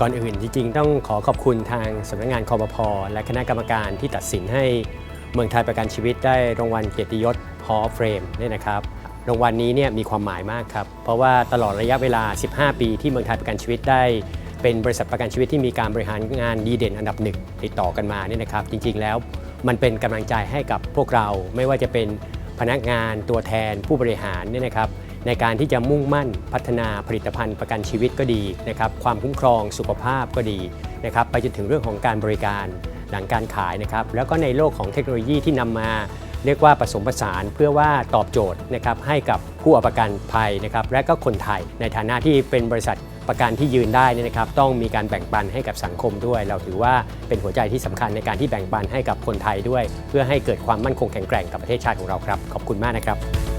ก่อนอื่นจริงๆ ต้องขอขอบคุณทางสำนักงานคอปพอและคณะกรรมการที่ตัดสินให้เมืองไทยประกันชีวิตได้รางวัลเกียรติยศพอเฟรมเนี่ยนะครับรางวัลนี้เนี่ยมีความหมายมากครับ เพราะว่าตลอดระยะเวลา 15 ปีที่เมืองไทยประกันชีวิตได้ เป็นบริษัทประกันชีวิตที่มีการบริหารงานดีเด่นอันดับหนึ่งติดต่อกันมาเนี่ยนะครับ จริงๆแล้วมันเป็นกำลังใจให้กับพวกเราไม่ว่าจะเป็น พนักงานตัวแทนผู้บริหารเนี่ยนะครับในการที่จะมุ่งมั่นพัฒนาผลิตภัณฑ์ประกันชีวิตก็ดีนะครับความคุ้มครองสุขภาพก็ดีนะครับไปจนถึงเรื่องของการบริการหลังการขายนะครับแล้วก็ในโลกของเทคโนโลยีที่นำมา เรียกว่าผสมผสานเพื่อว่าตอบโจทย์นะครับให้กับผู้อประกันภัยนะครับและก็คนไทยในฐานะที่เป็นบริษัท ประกันที่ยืนได้นี่นะครับต้องมีการแบ่งปันให้กับสังคมด้วย เราถือว่าเป็นหัวใจที่สำคัญในการที่แบ่งปันให้กับคนไทยด้วย เพื่อให้เกิดความมั่นคงแข็งแกร่งกับประเทศชาติของเราครับ ขอบคุณมากนะครับ